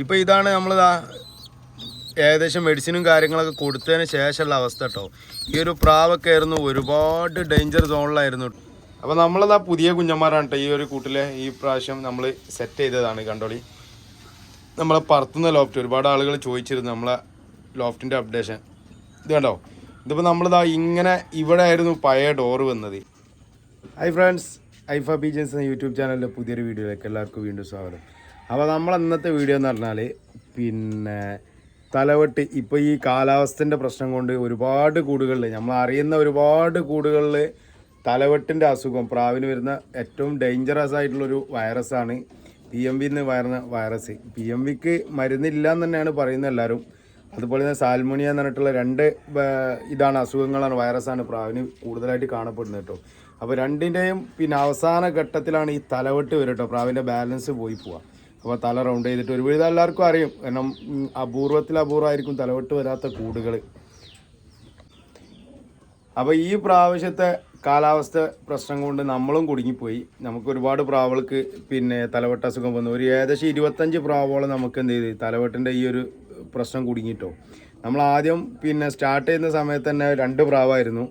ഇപ്പോൾ ഇതാണ് നമ്മളിതാ ഏകദേശം മെഡിസിനും കാര്യങ്ങളൊക്കെ കൊടുത്തതിന് ശേഷമുള്ള അവസ്ഥ കേട്ടോ ഈ ഒരു പ്രാവൊക്കെ ആയിരുന്നു ഒരുപാട് ഡേഞ്ചർ സോണിലായിരുന്നു അപ്പോൾ നമ്മളിതാ പുതിയ കുഞ്ഞന്മാരാണ് ഈ ഒരു കൂട്ടിലെ ഈ പ്രാവശ്യം നമ്മൾ സെറ്റ് ചെയ്തതാണ് കണ്ടോളി? നമ്മളെ പറത്തുന്ന ലോഫ്റ്റ് ഒരുപാട് ആളുകൾ ചോദിച്ചിരുന്നു നമ്മളെ ലോഫ്റ്റിന്റെ അപ്ഡേഷൻ ഇത് കണ്ടോ? ഇതിപ്പോൾ നമ്മളിതാ ഇങ്ങനെ ഇവിടെ ആയിരുന്നു പഴയ ഡോറ് വന്നത്. ഹൈ ഫ്രണ്ട്സ് ഐഫ ബീജൻസ് എന്ന യൂട്യൂബ് ചാനലിന്റെ പുതിയൊരു വീഡിയോയിലേക്ക് എല്ലാവർക്കും വീണ്ടും സ്വാഗതം. അപ്പോൾ നമ്മൾ ഇന്നത്തെ വീഡിയോ എന്ന് പറഞ്ഞാൽ പിന്നെ തലവെട്ട് ഇപ്പോൾ ഈ കാലാവസ്ഥന്റെ പ്രശ്നം കൊണ്ട് ഒരുപാട് കൂടുകളിൽ നമ്മൾ അറിയുന്ന ഒരുപാട് കൂടുകളിൽ തലവെട്ടിന്റെ അസുഖം പ്രാവിന് വരുന്ന ഏറ്റവും ഡേഞ്ചറസ് ആയിട്ടുള്ളൊരു വൈറസാണ് പി എം വിന്ന് വരുന്ന വൈറസ് പി എം വിക്ക് മരുന്നില്ല എന്ന് തന്നെയാണ് പറയുന്നത് എല്ലാവരും അതുപോലെ തന്നെ സാൽമോണിയ എന്ന് പറഞ്ഞിട്ടുള്ള രണ്ട് ഇതാണ് അസുഖങ്ങളാണ് വൈറസാണ് പ്രാവിന് കൂടുതലായിട്ട് കാണപ്പെടുന്നത് കേട്ടോ. അപ്പോൾ രണ്ടിന്റെയും പിന്നെ അവസാന ഘട്ടത്തിലാണ് ഈ തലവെട്ട് വരും കേട്ടോ പ്രാവിന്റെ ബാലൻസ് പോയി പോവുക അപ്പോൾ തല റൗണ്ട് ചെയ്തിട്ട് ഒരു വീഴുത എല്ലാവർക്കും അറിയും. കാരണം അപൂർവത്തിൽ അപൂർവമായിരിക്കും തലവെട്ട് വരാത്ത കൂടുകൾ അപ്പോൾ ഈ പ്രാവശ്യത്തെ കാലാവസ്ഥ പ്രശ്നം കൊണ്ട് നമ്മളും കുടുങ്ങിപ്പോയി. നമുക്ക് ഒരുപാട് പ്രാവുകൾക്ക് പിന്നെ തലവെട്ട അസുഖം വന്നു. ഒരു ഏകദേശം ഇരുപത്തഞ്ച് പ്രാവോളം നമുക്ക് എന്ത് ചെയ്ത്? തലവെട്ടിന്റെ ഈ ഒരു പ്രശ്നം കുടുങ്ങിയിട്ടോ നമ്മൾ ആദ്യം പിന്നെ സ്റ്റാർട്ട് ചെയ്യുന്ന സമയത്ത് തന്നെ രണ്ട് പ്രാവായിരുന്നു.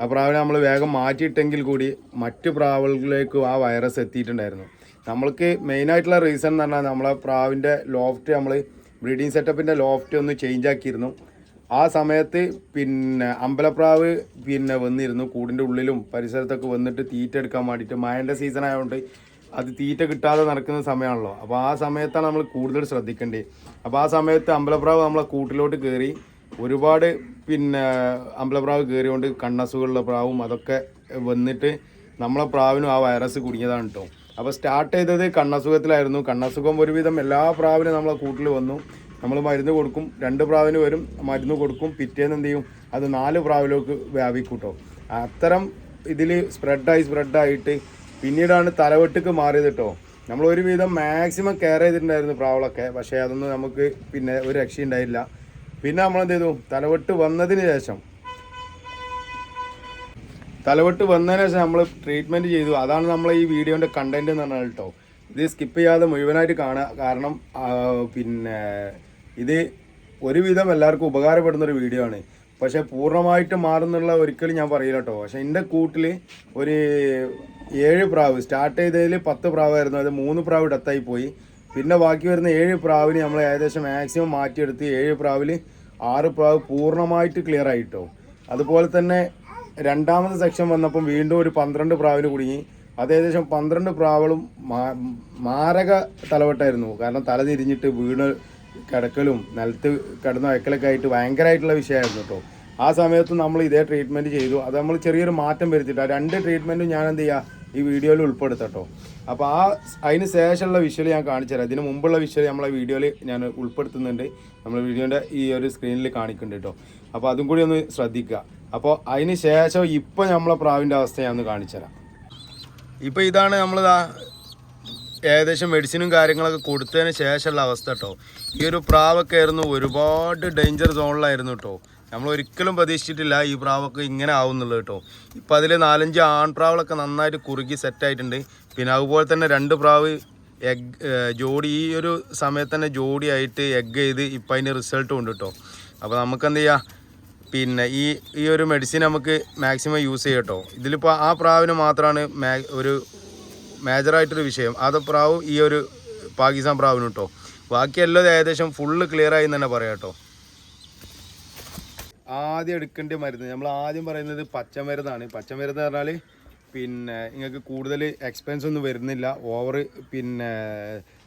ആ പ്രാവിനെ നമ്മൾ വേഗം മാറ്റിയിട്ടെങ്കിൽ കൂടി മറ്റു പ്രാവുകളിലേക്കും ആ വൈറസ് എത്തിയിട്ടുണ്ടായിരുന്നു. നമ്മൾക്ക് മെയിനായിട്ടുള്ള റീസൺ എന്ന് പറഞ്ഞാൽ നമ്മളെ പ്രാവിന്റെ ലോഫ്റ്റ് നമ്മൾ ബ്രീഡിങ് സെറ്റപ്പിന്റെ ലോഫ്റ്റ് ഒന്ന് ചേഞ്ച് ആക്കിയിരുന്നു. ആ സമയത്ത് പിന്നെ അമ്പലപ്രാവ് പിന്നെ വന്നിരുന്നു. കൂടിന്റെ ഉള്ളിലും പരിസരത്തൊക്കെ വന്നിട്ട് തീറ്റ എടുക്കാൻ വേണ്ടിയിട്ട്. മഴന്റെ സീസൺ ആയതുകൊണ്ട് അത് തീറ്റ കിട്ടാതെ നടക്കുന്ന സമയമാണല്ലോ അപ്പോൾ ആ സമയത്താണ് നമ്മൾ കൂടുതൽ ശ്രദ്ധിക്കേണ്ടത്. അപ്പോൾ ആ സമയത്ത് അമ്പലപ്രാവ് നമ്മളെ കൂട്ടിലോട്ട് കയറി ഒരുപാട് പിന്നെ അമ്പലപ്രാവ് കയറിയോണ്ട് കണ്ണസുകളുള്ള പ്രാവും അതൊക്കെ വന്നിട്ട് നമ്മളെ പ്രാവിനും ആ വൈറസ് കുടുങ്ങിയതാണ് കേട്ടോ അപ്പോൾ സ്റ്റാർട്ട് ചെയ്തത് കണ്ണസുഖത്തിലായിരുന്നു. കണ്ണസുഖം ഒരുവിധം എല്ലാ പ്രാവിനും നമ്മളെ കൂട്ടിൽ വന്നു. നമ്മൾ മരുന്ന് കൊടുക്കും. രണ്ട് പ്രാവിന് വരും. മരുന്ന് കൊടുക്കും. പിറ്റേന്ന് എന്ത് ചെയ്യും? അത് നാല് പ്രാവിലേക്ക് വ്യാപിക്കൂട്ടോ. കേട്ടോ അത്തരം ഇതിൽ സ്പ്രെഡായി സ്പ്രെഡായിട്ട് പിന്നീടാണ് തലവെട്ടിക്ക് മാറിയത് കേട്ടോ നമ്മൾ ഒരുവിധം മാക്സിമം കെയർ ചെയ്തിട്ടുണ്ടായിരുന്നു പ്രാവളൊക്കെ പക്ഷേ അതൊന്നും നമുക്ക് പിന്നെ ഒരു രക്ഷയുണ്ടായില്ല. പിന്നെ നമ്മളെന്ത് ചെയ്തു? തലവെട്ട് വന്നതിന് ശേഷം തലവെട്ട് വന്നതിന് ശേഷം നമ്മൾ ട്രീറ്റ്മെന്റ് ചെയ്തു. അതാണ് നമ്മൾ ഈ വീഡിയോന്റെ കണ്ടന്റ് എന്ന് പറഞ്ഞാൽ കേട്ടോ ഇത് സ്കിപ്പ് ചെയ്യാതെ മുഴുവനായിട്ട് കാണുക. കാരണം പിന്നെ ഇത് ഒരുവിധം എല്ലാവർക്കും ഉപകാരപ്പെടുന്ന ഒരു വീഡിയോ ആണ്. പക്ഷേ പൂർണമായിട്ട് മാറുന്നുള്ള ഒരിക്കലും ഞാൻ പറയില്ല കേട്ടോ പക്ഷേ എന്റെ കൂട്ടിൽ ഒരു ഏഴ് പ്രാവ് സ്റ്റാർട്ട് ചെയ്തതിൽ പത്ത് പ്രാവായിരുന്നു. അത് മൂന്ന് പ്രാവ് ഡെത്തായി പോയി. പിന്നെ ബാക്കി വരുന്ന ഏഴ് പ്രാവിന് നമ്മൾ ഏകദേശം മാക്സിമം മാറ്റിയെടുത്ത് ഏഴ് പ്രാവിൽ ആറ് പ്രാവ് പൂർണമായിട്ട് ക്ലിയർ ആയിട്ടോ അതുപോലെ തന്നെ രണ്ടാമത്തെ സെക്ഷൻ വന്നപ്പം വീണ്ടും ഒരു പന്ത്രണ്ട് പ്രാവിന് കുടുങ്ങി. അത് ഏകദേശം പന്ത്രണ്ട് പ്രാവളും മാരക തലവട്ടായിരുന്നു. കാരണം തല തിരിഞ്ഞിട്ട് വീണ് കിടക്കലും നിലത്ത് കിടന്ന വെക്കലൊക്കെ ആയിട്ട് ഭയങ്കരമായിട്ടുള്ള വിഷയമായിരുന്നു കേട്ടോ ആ സമയത്ത് നമ്മൾ ഇതേ ട്രീറ്റ്മെന്റ് ചെയ്തു. അത് നമ്മൾ ചെറിയൊരു മാറ്റം വരുത്തിയിട്ട് ആ രണ്ട് ട്രീറ്റ്മെന്റും ഞാൻ എന്ത് ചെയ്യുക ഈ വീഡിയോയിൽ ഉൾപ്പെടുത്തട്ടോ അപ്പോൾ ആ അതിന് ശേഷമുള്ള വിഷ്വൽ ഞാൻ കാണിച്ചു തരാം ഇതിന് മുമ്പുള്ള വിഷ്വൽ നമ്മളെ വീഡിയോയിൽ ഞാൻ ഉൾപ്പെടുത്തുന്നുണ്ട്. നമ്മൾ വീഡിയോന്റെ ഈ ഒരു സ്ക്രീനിൽ കാണിക്കുന്നുണ്ട് കേട്ടോ അപ്പോൾ അതും കൂടി ഒന്ന് ശ്രദ്ധിക്കുക. അപ്പോൾ അതിന് ശേഷം ഇപ്പോൾ നമ്മളെ പ്രാവിന്റെ അവസ്ഥ ഞാൻ ഒന്ന് കാണിച്ചു തരാം ഇപ്പോൾ ഇതാണ് നമ്മൾ ഏകദേശം മെഡിസിനും കാര്യങ്ങളൊക്കെ കൊടുത്തതിന് ശേഷമുള്ള അവസ്ഥ കേട്ടോ ഈ ഒരു പ്രാവൊക്കെ ആയിരുന്നു ഒരുപാട് ഡേഞ്ചർ സോണിലായിരുന്നു കേട്ടോ നമ്മൾ ഒരിക്കലും പ്രതീക്ഷിച്ചിട്ടില്ല ഈ പ്രാവൊക്കെ ഇങ്ങനെ ആവുന്നുള്ളത് കേട്ടോ ഇപ്പം അതിൽ നാലഞ്ച് ആൺപ്രാവുകളൊക്കെ നന്നായിട്ട് കുറുകി സെറ്റായിട്ടുണ്ട് പിന്നെ അതുപോലെ തന്നെ രണ്ട് പ്രാവ് എഗ് ജോഡി ഈ ഒരു സമയത്ത് തന്നെ ജോഡിയായിട്ട് എഗ് ചെയ്ത് ഇപ്പം അതിന്റെ റിസൾട്ടും ഉണ്ട് കേട്ടോ അപ്പോൾ നമുക്ക് എന്ത് ചെയ്യാം പിന്നെ ഈ ഈ ഒരു മെഡിസിൻ നമുക്ക് മാക്സിമം യൂസ് ചെയ്യട്ടോ ഇതിലിപ്പോൾ ആ പ്രാവിന് മാത്രമാണ് മേ ഒരു മേജറായിട്ടൊരു വിഷയം. അത് പ്രാവ് ഈ ഒരു പാകിസ്ഥാൻ പ്രാവിന് കേട്ടോ ബാക്കിയെല്ലാം ഏകദേശം ഫുള്ള് ക്ലിയർ ആയി തന്നെ പറയാം കേട്ടോ ആദ്യം എടുക്കേണ്ട മരുന്ന് നമ്മൾ ആദ്യം പറയുന്നത് പച്ചമരുന്നാണ്. പച്ചമരുന്ന് പറഞ്ഞാൽ പിന്നെ നിങ്ങൾക്ക് കൂടുതൽ എക്സ്പെൻസ് ഒന്നും വരുന്നില്ല. ഓവർ പിന്നെ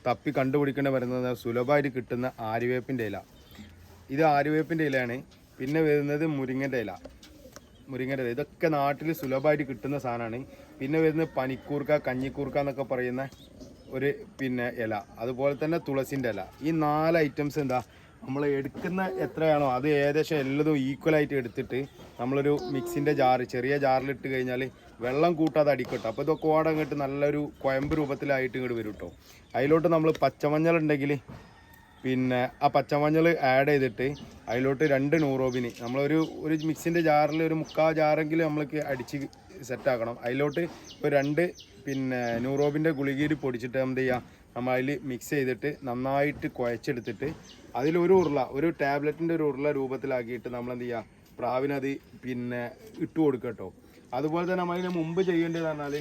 തപ്പി കണ്ടുപിടിക്കേണ്ട മരുന്ന് സുലഭമായിട്ട് കിട്ടുന്ന ആര്യവേപ്പിന്റെ ഇല. ഇത് ആര്യവേപ്പിന്റെ ഇലയാണ്. പിന്നെ വരുന്നത് മുരിങ്ങന്റെ ഇല. മുരിങ്ങന്റെ ഇല. ഇതൊക്കെ നാട്ടിൽ സുലഭമായിട്ട് കിട്ടുന്ന സാധനമാണ്. പിന്നെ വരുന്നത് പനിക്കൂർക്ക കഞ്ഞിക്കൂർക്ക എന്നൊക്കെ പറയുന്ന ഒരു പിന്നെ ഇല. അതുപോലെ തന്നെ തുളസിന്റെ ഇല. ഈ നാല് ഐറ്റംസ് എന്താ? നമ്മൾ എടുക്കുന്ന എത്രയാണോ അത് ഏകദേശം എല്ലതും ഈക്വൽ ആയിട്ട് എടുത്തിട്ട് നമ്മളൊരു മിക്സിന്റെ ജാറ് ചെറിയ ജാറിലിട്ട് കഴിഞ്ഞാൽ വെള്ളം കൂട്ടാതെ അടിക്കട്ടോ. അപ്പോൾ ഇതൊക്കെ ഓടം നല്ലൊരു കുഴമ്പ് രൂപത്തിലായിട്ട് ഇങ്ങോട്ട് വരും കേട്ടോ അതിലോട്ട് നമ്മൾ പച്ചമഞ്ഞൾ ഉണ്ടെങ്കിൽ പിന്നെ ആ പച്ചമഞ്ഞൾ ആഡ് ചെയ്തിട്ട് അതിലോട്ട് രണ്ട് നൂറോബിന്. നമ്മളൊരു ഒരു മിക്സിന്റെ ജാറിൽ ഒരു മുക്കാ ജാറെങ്കിലും നമ്മൾക്ക് അടിച്ച് സെറ്റാക്കണം അതിലോട്ട് ഒരു രണ്ട് പിന്നെ നൂറോബിന്റെ ഗുളികയിൽ പൊടിച്ചിട്ട് എന്ത് ചെയ്യുക നമ്മൾ അതിൽ മിക്സ് ചെയ്തിട്ട് നന്നായിട്ട് കുഴച്ചെടുത്തിട്ട് അതിലൊരു ഉരുള ഒരു ടാബ്ലറ്റിന്റെ ഒരു ഉരുള രൂപത്തിലാക്കിയിട്ട് നമ്മൾ എന്ത് ചെയ്യുക പ്രാവിനത് പിന്നെ ഇട്ട് കൊടുക്കുക കേട്ടോ അതുപോലെ തന്നെ നമ്മൾ അതിന് മുമ്പ് ചെയ്യേണ്ടത് പറഞ്ഞാൽ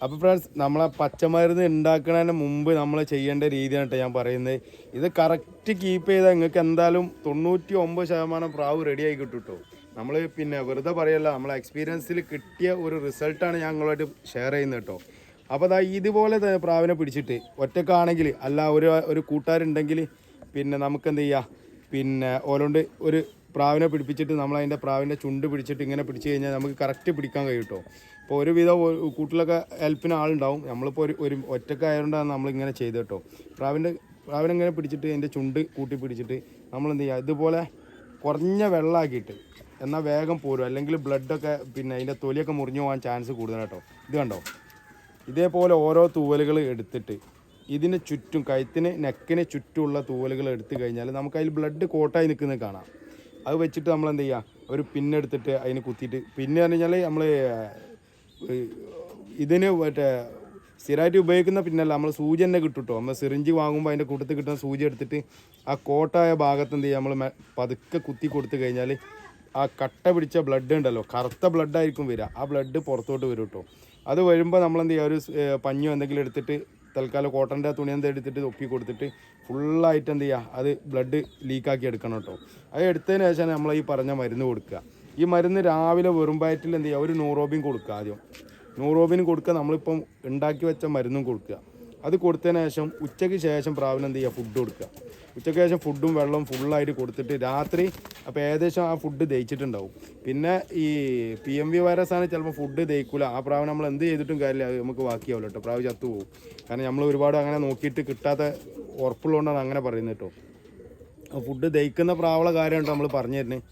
അപ്പോൾ ഫ്രണ്ട്സ് നമ്മളെ പച്ചമരുന്ന് ഉണ്ടാക്കുന്നതിന് മുമ്പ് നമ്മൾ ചെയ്യേണ്ട രീതിയാണ് കേട്ടോ ഞാൻ പറയുന്നത് ഇത് കറക്റ്റ് കീപ്പ് ചെയ്താൽ നിങ്ങൾക്ക് എന്തായാലും തൊണ്ണൂറ്റി ഒമ്പത് ശതമാനം പ്രാവ് റെഡിയായി കിട്ടും കേട്ടോ നമ്മൾ പിന്നെ വെറുതെ പറയല്ല നമ്മളെ എക്സ്പീരിയൻസിൽ കിട്ടിയ ഒരു റിസൾട്ടാണ് ഞാൻ നിങ്ങളുമായിട്ട് ഷെയർ ചെയ്യുന്നത് കേട്ടോ അപ്പോൾ അതാ ഇതുപോലെ പ്രാവിനെ പിടിച്ചിട്ട് ഒറ്റക്കാണെങ്കിൽ അല്ല ഒരു ഒരു കൂട്ടുകാരുണ്ടെങ്കിൽ പിന്നെ നമുക്ക് എന്ത് ചെയ്യുക പിന്നെ ഓരോണ്ട് ഒരു പ്രാവിനെ പിടിപ്പിച്ചിട്ട് നമ്മൾ അതിന്റെ പ്രാവിന്റെ ചുണ്ട് പിടിച്ചിട്ട് ഇങ്ങനെ പിടിച്ചു കഴിഞ്ഞാൽ നമുക്ക് കറക്റ്റ് പിടിക്കാൻ കഴിയും കേട്ടോ ഇപ്പോൾ ഒരുവിധം കൂട്ടിലൊക്കെ ഹെൽപ്പിന് ആളുണ്ടാവും. നമ്മളിപ്പോൾ ഒരു ഒരു ഒറ്റക്കായതുകൊണ്ടാണ് നമ്മളിങ്ങനെ ചെയ്ത് കേട്ടോ. പ്രാവിന്റെ പ്രാവിനെങ്ങനെ പിടിച്ചിട്ട് അതിന്റെ ചുണ്ട് കൂട്ടി പിടിച്ചിട്ട് നമ്മൾ എന്ത് ചെയ്യുക ഇതുപോലെ കുറഞ്ഞ വെള്ളമാക്കിയിട്ട് എന്നാൽ വേഗം പോരും അല്ലെങ്കിൽ ബ്ലഡൊക്കെ പിന്നെ അതിന്റെ തൊലിയൊക്കെ മുറിഞ്ഞു പോകാൻ ചാൻസ് കൂടുതലാണ് കേട്ടോ. ഇത് കണ്ടോ? ഇതേപോലെ ഓരോ തൂവലുകൾ എടുത്തിട്ട് ഇതിന് ചുറ്റും കഴുത്തിന് നെക്കിന് ചുറ്റുമുള്ള തൂവലുകൾ എടുത്തു കഴിഞ്ഞാൽ നമുക്ക് അതിൽ ബ്ലഡ് കോട്ടായി നിൽക്കുന്നത് കാണാം. അത് വെച്ചിട്ട് നമ്മൾ എന്ത് ചെയ്യുക ഒരു പിന്നെടുത്തിട്ട് അതിന് കുത്തിയിട്ട്. പിന്നെ പറഞ്ഞു കഴിഞ്ഞാൽ നമ്മൾ ഇതിന് മറ്റേ സ്ഥിരമായിട്ട് ഉപയോഗിക്കുന്ന പിന്നല്ല നമ്മൾ സൂചി തന്നെ കിട്ടും കേട്ടോ നമ്മൾ സിറിഞ്ച് വാങ്ങുമ്പോൾ അതിന്റെ കൂട്ടത്തിൽ കിട്ടുന്ന സൂചി എടുത്തിട്ട് ആ കോട്ടായ ഭാഗത്ത് എന്ത് ചെയ്യുക നമ്മൾ പതുക്കെ കുത്തി കൊടുത്തു കഴിഞ്ഞാൽ ആ കട്ട പിടിച്ച ബ്ലഡ് ഉണ്ടല്ലോ കറുത്ത ബ്ലഡ് ആയിരിക്കും വരിക ആ ബ്ലഡ് പുറത്തോട്ട് വരും കേട്ടോ അത് വരുമ്പോൾ നമ്മൾ എന്ത് ചെയ്യുക ഒരു പഞ്ഞോ എന്തെങ്കിലും എടുത്തിട്ട് തൽക്കാലം കോട്ടന്റെ തുണി എന്താ എടുത്തിട്ട് ഒപ്പി കൊടുത്തിട്ട് ഫുള്ളായിട്ട് എന്ത് ചെയ്യുക അത് ബ്ലഡ് ലീക്കാക്കി എടുക്കണം കേട്ടോ അത് എടുത്തതിന് ശേഷമാണ് നമ്മൾ ഈ പറഞ്ഞ മരുന്ന് കൊടുക്കുക. ഈ മരുന്ന് രാവിലെ വെറും വയറ്റിൽ എന്ത് ചെയ്യുക? ഒരു നൂറോബിൻ കൊടുക്കുക ആദ്യം. നൂറോബിൻ കൊടുക്കുക നമ്മളിപ്പം ഉണ്ടാക്കി വെച്ച മരുന്നും കൊടുക്കുക. അത് കൊടുത്തതിന് ശേഷം ഉച്ചയ്ക്ക് ശേഷം പ്രാവിന് എന്ത് ചെയ്യുക? ഫുഡ് കൊടുക്കുക. ഉച്ചയ്ക്ക് ശേഷം ഫുഡും വെള്ളവും ഫുള്ളായിട്ട് കൊടുത്തിട്ട് രാത്രി അപ്പോൾ ഏകദേശം ആ ഫുഡ് ദഹിച്ചിട്ടുണ്ടാവും. പിന്നെ ഈ പി എം വി വൈറസ് ആണ് ചിലപ്പോൾ ഫുഡ് ദഹിക്കില്ല ആ പ്രാവ് നമ്മൾ എന്ത് ചെയ്തിട്ടും കാര്യമില്ല. നമുക്ക് ബാക്കിയാവില്ല കേട്ടോ. പ്രാവ് ചത്തുപോകും. കാരണം നമ്മൾ ഒരുപാട് അങ്ങനെ നോക്കിയിട്ട് കിട്ടാത്ത ഉറപ്പുള്ളതുകൊണ്ടാണ് അങ്ങനെ പറയുന്നത് കേട്ടോ. ഫുഡ് ദഹിക്കുന്ന പ്രാവുള്ള കാര്യമാണ് നമ്മൾ പറഞ്ഞു തരുന്നത്.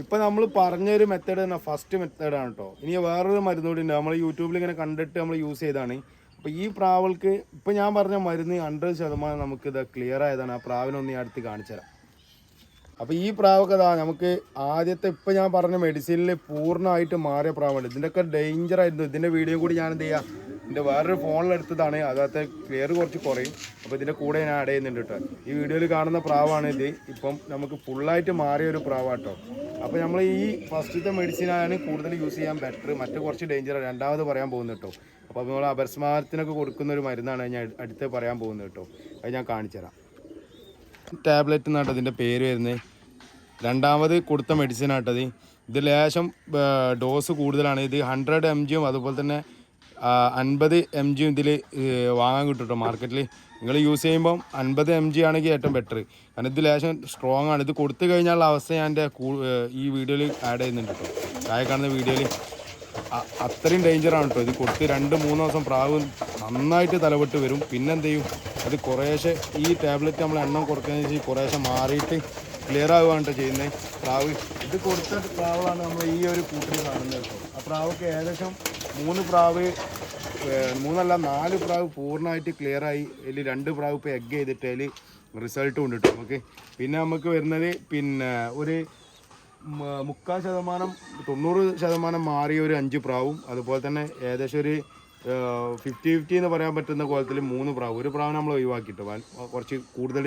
ഇപ്പൊ നമ്മൾ പറഞ്ഞൊരു മെത്തേഡ് തന്നെ ഫസ്റ്റ് മെത്തേഡാണ് കേട്ടോ ഇനി വേറൊരു മരുന്ന് കൂടി ഉണ്ട്. നമ്മൾ യൂട്യൂബിൽ ഇങ്ങനെ കണ്ടിട്ട് നമ്മൾ യൂസ് ചെയ്താണ്. അപ്പോൾ ഈ പ്രാവൾക്ക് ഇപ്പൊ ഞാൻ പറഞ്ഞ മരുന്ന് ഹൺഡ്രഡ് ശതമാനം നമുക്ക് ഇത് ക്ലിയർ ആയതാണ്. ആ പ്രാവിനൊന്ന് ഞാൻ അടുത്ത് കാണിച്ചു തരാം. അപ്പോൾ ഈ പ്രാവൊക്കെ ഇതാ നമുക്ക് ആദ്യത്തെ ഇപ്പം ഞാൻ പറഞ്ഞ മെഡിസിനിൽ പൂർണമായിട്ട് മാറിയ പ്രാവുണ്ട്. ഇതിന്റെയൊക്കെ ഡേഞ്ചർ ആയിരുന്നു. ഇതിന്റെ വീഡിയോ കൂടി ഞാൻ എന്ത് ചെയ്യാം എന്റെ വേറൊരു ഫോണിൽ എടുത്തതാണ്. അതിനകത്ത് ക്ലിയർ കുറച്ച് കുറയും. അപ്പോൾ ഇതിന്റെ കൂടെ ഞാൻ ആഡ് ചെയ്യുന്നുണ്ട് കേട്ടോ ഈ വീഡിയോയിൽ കാണുന്ന പ്രാവാണ് ഇത്. ഇപ്പം നമുക്ക് ഫുള്ളായിട്ട് മാറിയ ഒരു പ്രാവാട്ടോ അപ്പോൾ നമ്മൾ ഈ ഫസ്റ്റത്തെ മെഡിസിനാണ് കൂടുതൽ യൂസ് ചെയ്യാൻ ബെറ്റർ മറ്റു കുറച്ച് ഡേഞ്ചർ രണ്ടാമത് പറയാൻ പോകുന്നു കേട്ടോ അപ്പോൾ നമ്മൾ അപസ്മാരത്തിനൊക്കെ കൊടുക്കുന്ന ഒരു മരുന്നാണ് ഞാൻ അടുത്ത് പറയാൻ പോകുന്നത് കേട്ടോ അത് ഞാൻ കാണിച്ചു തരാം. ടാബ്ലറ്റ് എന്നാട്ടോ ഇതിന്റെ പേര് വരുന്നത് രണ്ടാമത് കൊടുത്ത മെഡിസിൻ ആട്ടത് ഇത്. ലേശം ഡോസ് കൂടുതലാണ്. ഇത് ഹൺഡ്രഡ് എം ജിയും അതുപോലെ തന്നെ അൻപത് എം ജി ഇതിൽ വാങ്ങാൻ കിട്ടും മാർക്കറ്റിൽ നിങ്ങൾ യൂസ് ചെയ്യുമ്പം അൻപത് എം ജി ആണെങ്കിൽ ഏറ്റവും ബെറ്റർ കാരണം ഇത് ലേശം സ്ട്രോങ് ആണ്. ഇത് കൊടുത്തു കഴിഞ്ഞാലുള്ള അവസ്ഥ ഞാൻ എന്റെ ഈ വീഡിയോയിൽ ആഡ് ചെയ്യുന്നുണ്ട് കേട്ടോ താഴെ കാണുന്ന വീഡിയോയിൽ അത്രയും ഡേഞ്ചറാണ് കേട്ടോ ഇത് കൊടുത്ത് രണ്ട് മൂന്ന് ദിവസം പ്രാവ് നന്നായിട്ട് തലവെട്ട് വരും. പിന്നെന്ത് ചെയ്യും അത് കുറേശ്ശെ ഈ ടാബ്ലറ്റ് നമ്മൾ എണ്ണം കുറയ്ക്കുന്നതിന് കുറേശ്ശെ മാറിയിട്ട് ക്ലിയർ ആവുകയാണ് ചെയ്യുന്നത് പ്രാവ് ഇത് കൊടുത്ത പ്രാവാണ് നമ്മൾ ഈ ഒരു കൂട്ടിൽ കാണുന്നത് കേട്ടോ. ആ പ്രാവൊക്കെ ഏകദേശം മൂന്ന് പ്രാവ് മൂന്നല്ല നാല് പ്രാവ് പൂർണമായിട്ട് ക്ലിയർ ആയി. രണ്ട് പ്രാവ് ഇപ്പോൾ എഗ് ചെയ്തിട്ട് അതിൽ റിസൾട്ടും ഉണ്ട് ഓക്കെ? പിന്നെ നമുക്ക് വരുന്നത് പിന്നെ ഒരു മുക്കാൽ ശതമാനം തൊണ്ണൂറ് ശതമാനം മാറിയ ഒരു അഞ്ച് പ്രാവും. അതുപോലെ തന്നെ ഏകദേശം ഒരു ഫിഫ്റ്റി ഫിഫ്റ്റി എന്ന് പറയാൻ പറ്റുന്ന കോലത്തിൽ മൂന്ന് പ്രാവ്. ഒരു പ്രാവ് നമ്മൾ ഒഴിവാക്കിയിട്ട് കുറച്ച് കൂടുതൽ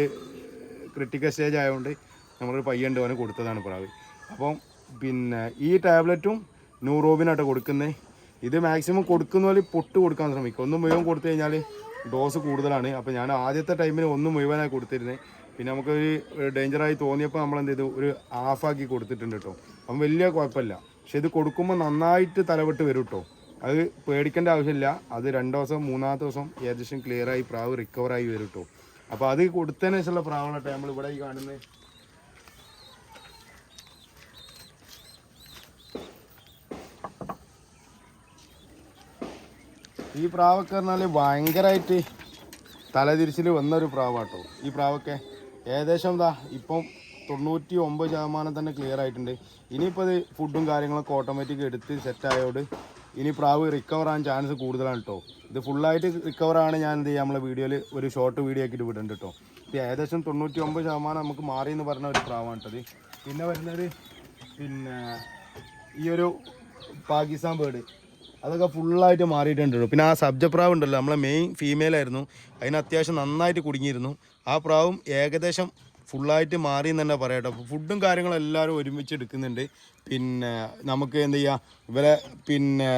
ക്രിട്ടിക്കൽ സ്റ്റേജ് ആയതുകൊണ്ട് നമ്മളൊരു പയ്യണ്ട് അവന് കൊടുത്തതാണ് പ്രാവ്. അപ്പം പിന്നെ ഈ ടാബ്ലറ്റും നൂറോബിനാട്ടോ കൊടുക്കുന്നത് ഇത് മാക്സിമം കൊടുക്കുന്ന പോലെ പൊട്ട് കൊടുക്കാൻ ശ്രമിക്കും. ഒന്നും മുഴുവൻ കൊടുത്തു കഴിഞ്ഞാൽ ഡോസ് കൂടുതലാണ്. അപ്പോൾ ഞാൻ ആദ്യത്തെ ടൈമിന് ഒന്ന് മുഴുവനായി കൊടുത്തിരുന്നത് പിന്നെ നമുക്കൊരു ഡേഞ്ചറായി തോന്നിയപ്പോൾ നമ്മൾ എന്ത് ചെയ്തു? ഒരു ഹാഫാക്കി കൊടുത്തിട്ടുണ്ട് കേട്ടോ അപ്പം വലിയ കുഴപ്പമില്ല. പക്ഷെ ഇത് കൊടുക്കുമ്പോൾ നന്നായിട്ട് തലവിട്ട് വരും കേട്ടോ അത് പേടിക്കേണ്ട ആവശ്യമില്ല. അത് രണ്ട് ദിവസം മൂന്നാമത്തെ ദിവസം ഏകദേശം ക്ലിയറായി പ്രാവ് റിക്കവറായി വരും കേട്ടോ അപ്പോൾ അത് കൊടുത്തതിന് ശേഷമുള്ള പ്രാവുകളട്ടെ നമ്മൾ ഇവിടെ ഈ കാണുന്നത് ഈ പ്രാവൊക്കെ പറഞ്ഞാൽ ഭയങ്കരമായിട്ട് തലതിരിച്ചിൽ വന്നൊരു പ്രാവാട്ടോ. ഈ പ്രാവൊക്കെ ഏകദേശം എന്താ ഇപ്പം തൊണ്ണൂറ്റി ഒമ്പത് ശതമാനം തന്നെ ക്ലിയർ ആയിട്ടുണ്ട്. ഇനിയിപ്പോൾ അത് ഫുഡും കാര്യങ്ങളൊക്കെ ഓട്ടോമാറ്റിക് എടുത്ത് സെറ്റ് ആയോട് ഇനി പ്രാവ് റിക്കവർ ആകാൻ ചാൻസ് കൂടുതലാണ് കേട്ടോ ഇത് ഫുള്ളായിട്ട് റിക്കവർ ആണ് ഞാൻ എന്ത് ചെയ്യാം നമ്മളെ വീഡിയോയിൽ ഒരു ഷോർട്ട് വീഡിയോ ആക്കിയിട്ട് വിടുന്നുണ്ട് കേട്ടോ ഇത് ഏകദേശം തൊണ്ണൂറ്റി ഒമ്പത് ശതമാനം നമുക്ക് മാറി എന്ന് പറഞ്ഞ ഒരു പ്രാവാണ് കേട്ടത് പിന്നെ വരുന്നത് പിന്നെ ഈ ഒരു പാകിസ്ഥാൻ ബേർഡ് അതൊക്കെ ഫുള്ളായിട്ട് മാറിയിട്ടുണ്ട്. പിന്നെ ആ സബ്ജ പ്രാവ് ഉണ്ടല്ലോ നമ്മളെ മെയിൻ ഫീമെയിൽ ആയിരുന്നു. അതിന് അത്യാവശ്യം നന്നായിട്ട് കുടുങ്ങിയിരുന്നു. ആ പ്രാവും ഏകദേശം ഫുള്ളായിട്ട് മാറി എന്ന് തന്നെ പറയാം കേട്ടോ. ഫുഡും കാര്യങ്ങളും എല്ലാവരും ഒരുമിച്ച് എടുക്കുന്നുണ്ട്. പിന്നെ നമുക്ക് എന്ത് ചെയ്യാം ഇവരെ പിന്നെ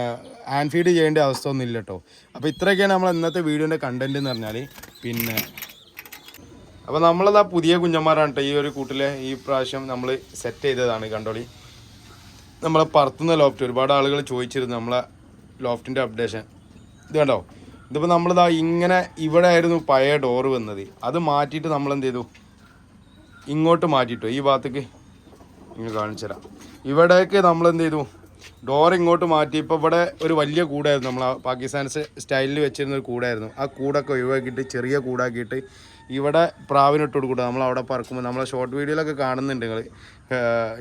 ഹാൻഡ് ഫീഡ് ചെയ്യേണ്ട അവസ്ഥ ഒന്നും ഇല്ല കേട്ടോ. അപ്പോൾ ഇത്രയൊക്കെയാണ് നമ്മൾ ഇന്നത്തെ വീഡിയോന്റെ കണ്ടന്റ് എന്ന് പറഞ്ഞാൽ പിന്നെ അപ്പോൾ നമ്മളത് പുതിയ കുഞ്ഞന്മാരാണ് കേട്ടോ. ഈ ഒരു കൂട്ടിലെ ഈ പ്രാവശ്യം നമ്മൾ സെറ്റ് ചെയ്തതാണ് കണ്ടോളി. നമ്മളെ പറത്തുന്ന ലോപ്റ്റ് ഒരുപാട് ആളുകൾ ചോദിച്ചിരുന്നു നമ്മളെ ലോഫ്റ്റിന്റെ അപ്ഡേഷൻ ഇത് കണ്ടോ? ഇതിപ്പോൾ നമ്മളിതാ ഇങ്ങനെ ഇവിടെ ആയിരുന്നു പഴയ ഡോറ് വന്നത്. അത് മാറ്റിയിട്ട് നമ്മൾ എന്ത് ചെയ്തു? ഇങ്ങോട്ട് മാറ്റിയിട്ടു. ഈ ഭാഗത്തേക്ക് ഇങ്ങനെ കാണിച്ചു തരാം ഇവിടേക്ക് നമ്മൾ എന്ത് ചെയ്തു? ഡോർ ഇങ്ങോട്ട് മാറ്റി ഇപ്പോൾ ഇവിടെ ഒരു വലിയ കൂടായിരുന്നു. നമ്മൾ പാകിസ്ഥാൻ സ്റ്റൈലിൽ വെച്ചിരുന്ന ഒരു കൂടായിരുന്നു. ആ കൂടൊക്കെ ഒഴിവാക്കിയിട്ട് ചെറിയ കൂടാക്കിയിട്ട് ഇവിടെ പ്രാവിനിട്ട് കൊടുക്കുക നമ്മൾ അവിടെ പറക്കുമ്പോൾ നമ്മളെ ഷോർട്ട് വീഡിയോയിലൊക്കെ കാണുന്നുണ്ട് നിങ്ങൾ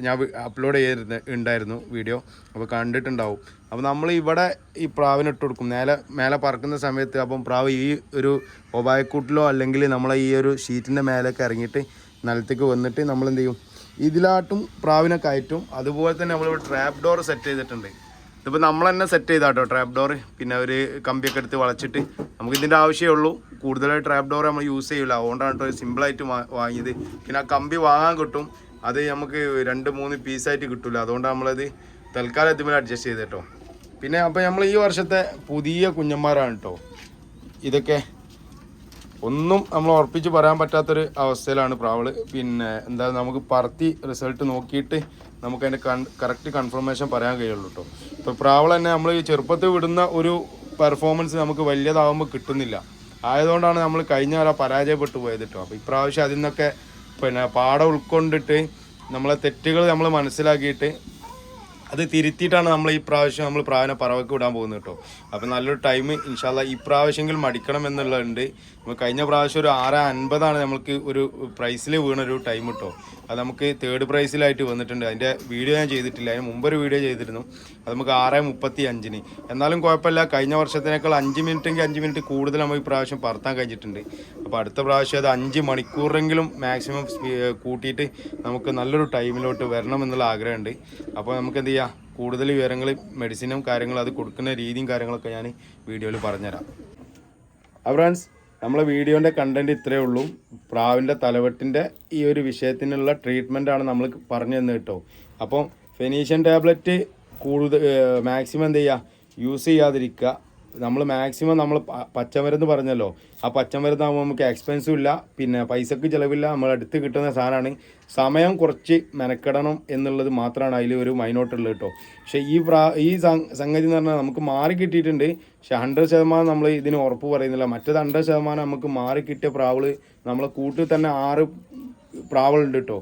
ഞാൻ അപ്ലോഡ് ചെയ്തിരുന്ന ഉണ്ടായിരുന്നു വീഡിയോ അപ്പോൾ കണ്ടിട്ടുണ്ടാവും. അപ്പോൾ നമ്മൾ ഇവിടെ ഈ പ്രാവിനിട്ട് കൊടുക്കും. മേലെ മേലെ പറക്കുന്ന സമയത്ത് അപ്പം പ്രാവ് ഈ ഒരു ഒബായക്കൂട്ടിലോ അല്ലെങ്കിൽ നമ്മളെ ഈ ഒരു ഷീറ്റിന്റെ മേലൊക്കെ ഇറങ്ങിയിട്ട് നിലത്തേക്ക് വന്നിട്ട് നമ്മൾ എന്ത് ചെയ്യും ഇതിലാട്ടും പ്രാവിനെ കയറ്റും അതുപോലെ തന്നെ നമ്മൾ ട്രാപ്പ് ഡോർ സെറ്റ് ചെയ്തിട്ടുണ്ട്. ഇതിപ്പോൾ നമ്മൾ തന്നെ സെറ്റ് ചെയ്താട്ടോ ട്രാപ്പ് ഡോർ പിന്നെ ഒരു കമ്പിയൊക്കെ എടുത്ത് വളച്ചിട്ട് നമുക്ക് ഇതിന്റെ ആവശ്യമേ ഉള്ളൂ. കൂടുതലായി ട്രാപ്പ് ഡോർ നമ്മൾ യൂസ് ചെയ്യില്ല അതുകൊണ്ടാണ് കേട്ടോ സിമ്പിളായിട്ട് വാങ്ങിയത്. പിന്നെ ആ കമ്പി വാങ്ങാൻ കിട്ടും. അത് നമുക്ക് രണ്ട് മൂന്ന് പീസായിട്ട് കിട്ടില്ല അതുകൊണ്ട് നമ്മളത് തൽക്കാലം എത്തുമ്പോൾ അഡ്ജസ്റ്റ് ചെയ്ത് പിന്നെ അപ്പോൾ നമ്മൾ ഈ വർഷത്തെ പുതിയ കുഞ്ഞന്മാരാണ് കേട്ടോ ഇതൊക്കെ ഒന്നും നമ്മൾ ഉറപ്പിച്ച് പറയാൻ പറ്റാത്തൊരു അവസ്ഥയിലാണ് പ്രാവൾ പിന്നെ എന്താ നമുക്ക് പറത്തി റിസൾട്ട് നോക്കിയിട്ട് നമുക്ക് അതിന്റെ കൺ കറക്റ്റ് കൺഫർമേഷൻ പറയാൻ കഴിയുള്ളൂ കേട്ടോ ഇപ്പോൾ പ്രാവൾ തന്നെ നമ്മൾ ചെറുപ്പത്തിൽ വിടുന്ന ഒരു പെർഫോമൻസ് നമുക്ക് വലിയതാകുമ്പോൾ കിട്ടുന്നില്ല. ആയതുകൊണ്ടാണ് നമ്മൾ കഴിഞ്ഞ കാലം പരാജയപ്പെട്ടു പോയത് കേട്ടോ അപ്പോൾ ഇപ്രാവശ്യം അതിൽ നിന്നൊക്കെ പിന്നെ പാഠം ഉൾക്കൊണ്ടിട്ട് നമ്മളെ തെറ്റുകൾ നമ്മൾ മനസ്സിലാക്കിയിട്ട് അത് തിരുത്തിയിട്ടാണ് നമ്മൾ ഈ പ്രാവശ്യം നമ്മൾ പ്രാവിനെ പറവയ്ക്ക് വിടാൻ പോകുന്നത് കേട്ടോ. അപ്പം നല്ലൊരു ടൈം ഇൻഷാല്ല ഈ പ്രാവശ്യമെങ്കിലും മടിക്കണം എന്നുള്ളതുണ്ട്. കഴിഞ്ഞ പ്രാവശ്യം ഒരു ആറ് അൻപതാണ് നമുക്ക് ഒരു പ്രൈസിൽ വീണൊരു ടൈം കേട്ടോ. അത് നമുക്ക് തേർഡ് പ്രൈസിലായിട്ട് വന്നിട്ടുണ്ട്. അതിന്റെ വീഡിയോ ഞാൻ ചെയ്തിട്ടില്ല. അതിന് മുമ്പൊരു വീഡിയോ ചെയ്തിരുന്നു. അത് നമുക്ക് ആറ് മുപ്പത്തി അഞ്ചിന് എന്നാലും കുഴപ്പമില്ല. കഴിഞ്ഞ വർഷത്തിനേക്കാൾ അഞ്ച് മിനിറ്റെങ്കിൽ അഞ്ച് മിനിറ്റ് കൂടുതൽ നമുക്ക് ഈ പ്രാവശ്യം പറത്താൻ കഴിഞ്ഞിട്ടുണ്ട്. അപ്പോൾ അടുത്ത പ്രാവശ്യം അത് അഞ്ച് മണിക്കൂറെങ്കിലും മാക്സിമം കൂട്ടിയിട്ട് നമുക്ക് നല്ലൊരു ടൈമിലോട്ട് വരണം എന്നുള്ള ആഗ്രഹമുണ്ട്. അപ്പോൾ നമുക്ക് എന്ത് ചെയ്യാം? കൂടുതൽ വിവരങ്ങൾ മെഡിസിനും കാര്യങ്ങളും അത് കൊടുക്കുന്ന രീതിയും കാര്യങ്ങളൊക്കെ ഞാൻ വീഡിയോയിൽ പറഞ്ഞുതരാം. ഫ്രണ്ട്സ് നമ്മളെ വീഡിയോന്റെ കണ്ടന്റ് ഇത്രയേ ഉള്ളൂ. പ്രാവിന്റെ തലവെട്ടിന്റെ ഈ ഒരു വിഷയത്തിനുള്ള ട്രീറ്റ്മെന്റാണ് നമ്മൾ പറഞ്ഞു തന്നത് കേട്ടോ. അപ്പം ഫെനീഷ്യൻ ടാബ്ലറ്റ് കൂടുതൽ മാക്സിമം എന്ത് ചെയ്യുക? യൂസ് ചെയ്യാതിരിക്കുക. നമ്മൾ മാക്സിമം നമ്മൾ പച്ചമരുന്ന് പറഞ്ഞല്ലോ. ആ പച്ചമരുന്ന് ആകുമ്പോൾ നമുക്ക് എക്സ്പെൻസും ഇല്ല. പിന്നെ പൈസക്ക് ചിലവില്ല. നമ്മൾ അടുത്ത് കിട്ടുന്ന സാധനമാണ് സമയം കുറച്ച് മെനക്കെടണം എന്നുള്ളത് മാത്രമാണ് അതിൽ ഒരു മൈനോട്ടുള്ളത് കേട്ടോ പക്ഷേ ഈ പ്രാ ഈ സംഗതി എന്ന് പറഞ്ഞാൽ നമുക്ക് മാറി കിട്ടിയിട്ടുണ്ട്. പക്ഷെ ഹൺഡ്രഡ് ശതമാനം നമ്മൾ ഇതിന് ഉറപ്പ് പറയുന്നില്ല. മറ്റേത് ഹൺഡ്രഡ് ശതമാനം നമുക്ക് മാറി കിട്ടിയ പ്രാവൾ നമ്മളെ കൂട്ടിൽ തന്നെ ആറ് പ്രാവളുണ്ട് കേട്ടോ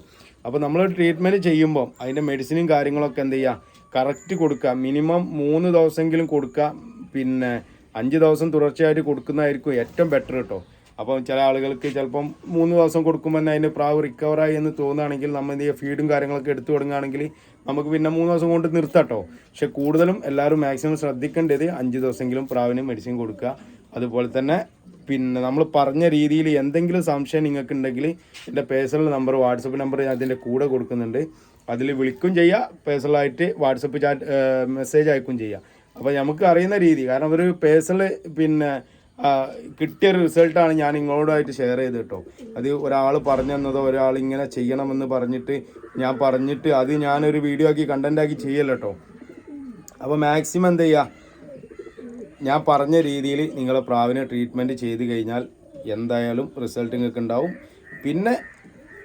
അപ്പോൾ നമ്മൾ ട്രീറ്റ്മെന്റ് ചെയ്യുമ്പോൾ അതിന്റെ മെഡിസിനും കാര്യങ്ങളൊക്കെ എന്ത് ചെയ്യുക കറക്റ്റ് കൊടുക്കുക മിനിമം മൂന്ന് ദിവസമെങ്കിലും കൊടുക്കുക പിന്നെ അഞ്ച് ദിവസം തുടർച്ചയായിട്ട് കൊടുക്കുന്നതായിരിക്കും ഏറ്റവും ബെറ്റർ കേട്ടോ അപ്പം ചില ആളുകൾക്ക് ചിലപ്പം മൂന്ന് ദിവസം കൊടുക്കുമ്പോൾ തന്നെ അതിന്റെ പ്രാവ് റിക്കവറായി എന്ന് തോന്നുകയാണെങ്കിൽ നമ്മൾ ചെയ്യുക ഫീഡും കാര്യങ്ങളൊക്കെ എടുത്തു തുടങ്ങുകയാണെങ്കിൽ നമുക്ക് പിന്നെ മൂന്ന് ദിവസം കൊണ്ട് നിർത്താട്ടോ പക്ഷെ കൂടുതലും എല്ലാവരും മാക്സിമം ശ്രദ്ധിക്കേണ്ടത് അഞ്ച് ദിവസമെങ്കിലും പ്രാവിന് മെഡിസിൻ കൊടുക്കുക. അതുപോലെ തന്നെ പിന്നെ നമ്മൾ പറഞ്ഞ രീതിയിൽ എന്തെങ്കിലും സംശയം നിങ്ങൾക്ക് ഉണ്ടെങ്കിൽ എന്റെ പേഴ്സണൽ നമ്പർ വാട്സപ്പ് നമ്പർ ഞാൻ അതിന്റെ കൂടെ കൊടുക്കുന്നുണ്ട്. അതിൽ വിളിക്കും ചെയ്യുക. പേഴ്സണലായിട്ട് വാട്സപ്പ് ചാറ്റ് മെസ്സേജ് അയക്കും ചെയ്യുക. അപ്പോൾ നമുക്ക് അറിയുന്ന രീതി. കാരണം ഒരു പേഴ്സണൽ പിന്നെ കിട്ടിയ റിസൾട്ടാണ് ഞാൻ നിങ്ങളോടായിട്ട് ഷെയർ ചെയ്ത് കേട്ടോ. അത് ഒരാൾ പറഞ്ഞു തന്നതോ ഒരാൾ ഇങ്ങനെ ചെയ്യണമെന്ന് പറഞ്ഞിട്ട് ഞാൻ പറഞ്ഞിട്ട് അത് ഞാനൊരു വീഡിയോ ആക്കി കണ്ടന്റ് ആക്കി ചെയ്യല്ലോ കേട്ടോ. അപ്പോൾ മാക്സിമം എന്ത് ചെയ്യുക ഞാൻ പറഞ്ഞ രീതിയിൽ നിങ്ങളെ പ്രാവിനെ ട്രീറ്റ്മെന്റ് ചെയ്ത് കഴിഞ്ഞാൽ എന്തായാലും റിസൾട്ട് നിങ്ങൾക്ക് ഉണ്ടാവും പിന്നെ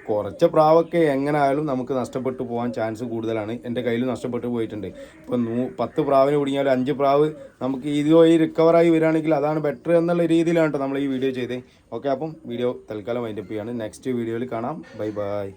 കുറച്ച് പ്രാവൊക്കെ എങ്ങനെ ആയാലും നമുക്ക് നഷ്ടപ്പെട്ടു പോകാൻ ചാൻസ് കൂടുതലാണ്. എന്റെ കയ്യിൽ നഷ്ടപ്പെട്ടു പോയിട്ടുണ്ട്. ഇപ്പം നൂ പത്ത് പ്രാവിന് കുടുങ്ങിയാൽ അഞ്ച് പ്രാവ് നമുക്ക് ഇതുവഴി റിക്കവറായി വരികയാണെങ്കിൽ അതാണ് ബെറ്റർ എന്നുള്ള രീതിയിലാണ് കേട്ടോ നമ്മൾ ഈ വീഡിയോ ചെയ്തത് ഓക്കെ അപ്പം വീഡിയോ തൽക്കാലം വൈൻഡപ്പ് ചെയ്യാണ്. നെക്സ്റ്റ് വീഡിയോയിൽ കാണാം. Bye bye